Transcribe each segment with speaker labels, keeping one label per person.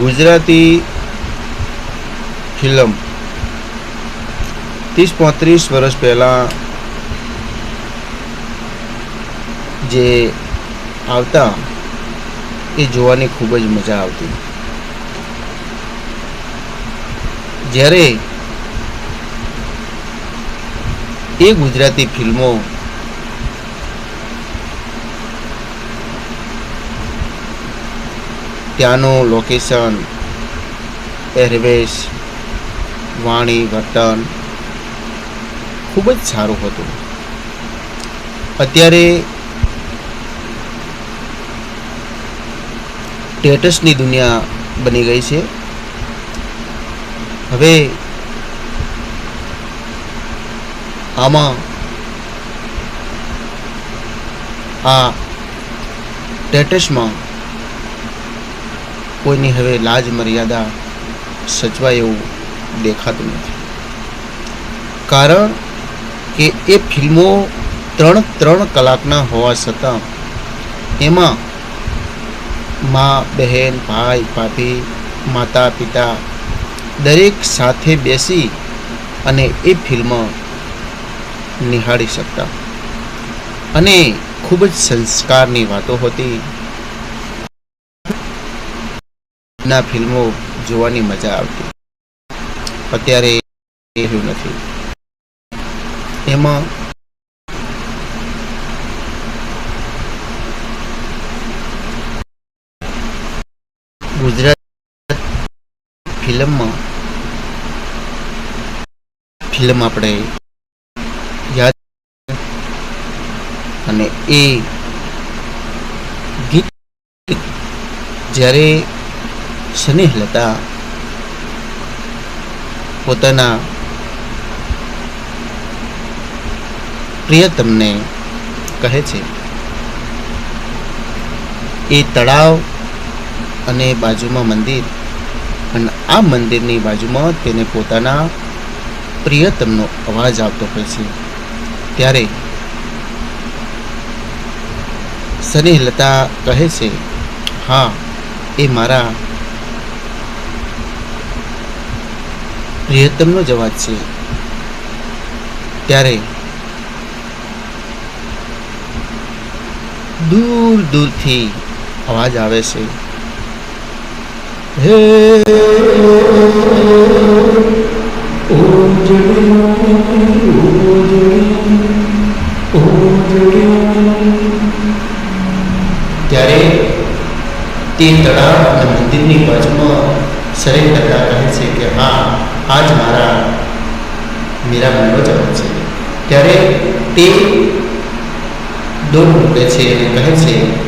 Speaker 1: Gujarati film ત્રીસ પોત્રીસ વર્ષ પહેલાં જે આવતા એ જોવાની ખૂબ જ મજા આવતી. જ્યારે એ ગુજરાતી ફિલ્મો ત્યાંનું લોકેશન પહેરવેશ વાણી, વર્તન ખૂબ જ સારું હતું. અત્યારે સ્ટેટસની દુનિયા બની ગઈ છે. હવે આમાં આ સ્ટેટસમાં કોઈની હવે લાજ, મર્યાદા સચવાય એવું દેખાતું નથી. કારણ કે એ ફિલ્મો ત્રણ ત્રણ કલાકના હોવા છતાં એમાં મા, બહેન, ભાઈ, ભાભી, માતા, પિતા દરેક સાથે બેસી અને એ ફિલ્મ નિહાળી શકતા. અને ખૂબ જ સંસ્કારની વાતો હતી. ના ફિલ્મો જોવાની મજા આવતી. અત્યારે એવું નથી. એમાં ગુજરાત ફિલ્મમાં ફિલ્મ આપણે યાદ અને એ ગીત જ્યારે સ્નેહલતા પોતાના પ્રિયતમને કહે છે, એ તળાવ અને બાજુમાં મંદિર અને આ મંદિરની બાજુમાં તેને પોતાના પ્રિયતમનો અવાજ આવતો હોય છે. ત્યારે સ્નેહલતા કહે છે, હા, એ મારા પ્રિયતમનો જ અવાજ છે. ત્યારે દૂર દૂરથી અવાજ આવે છે. હે, ત્યારે તે તળાવ અને મંદિરની બાજુમાં સરેન કરતા કહે છે કે, હા, આજ મારા, મીરા મનનો જ છે. ત્યારે તે દોર મૂકે છે અને કહે છે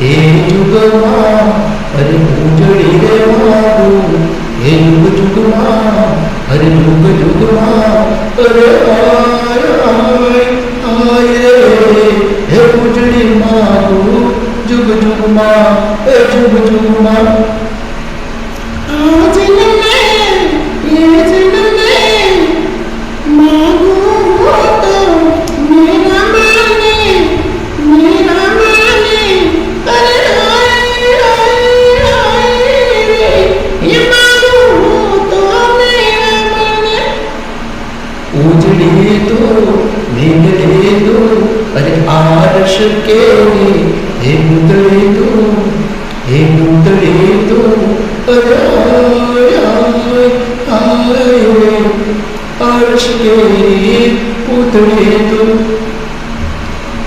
Speaker 1: એ જુગમાં અરે ઉજળી રે મારું એ યુગ જુગમાં અરે યુગ જુગમાં અરે આય આય આય રે, હે ઉજળી મારું જુગ જુગમાં એ જુગ જુગમાં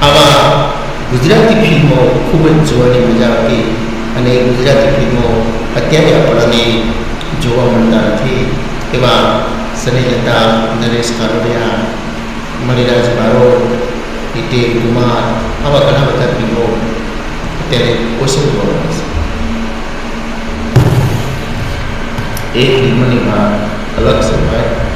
Speaker 1: આવા ગુજરાતી ફિલ્મો ખૂબ જ જોવાની મજા આવતી અને ગુજરાતી ફિલ્મો અત્યારે આપણને જોવા મળતા નથી. એવા સનેહતા નરેશ કારોડિયા, મણિરાજ બારોટ હિટેલ કુમાર આવા ઘણા બધા ફિલ્મો અત્યારે ઓછું જોવા છે. એ ફિલ્મની વાત અલગ ભાઈ.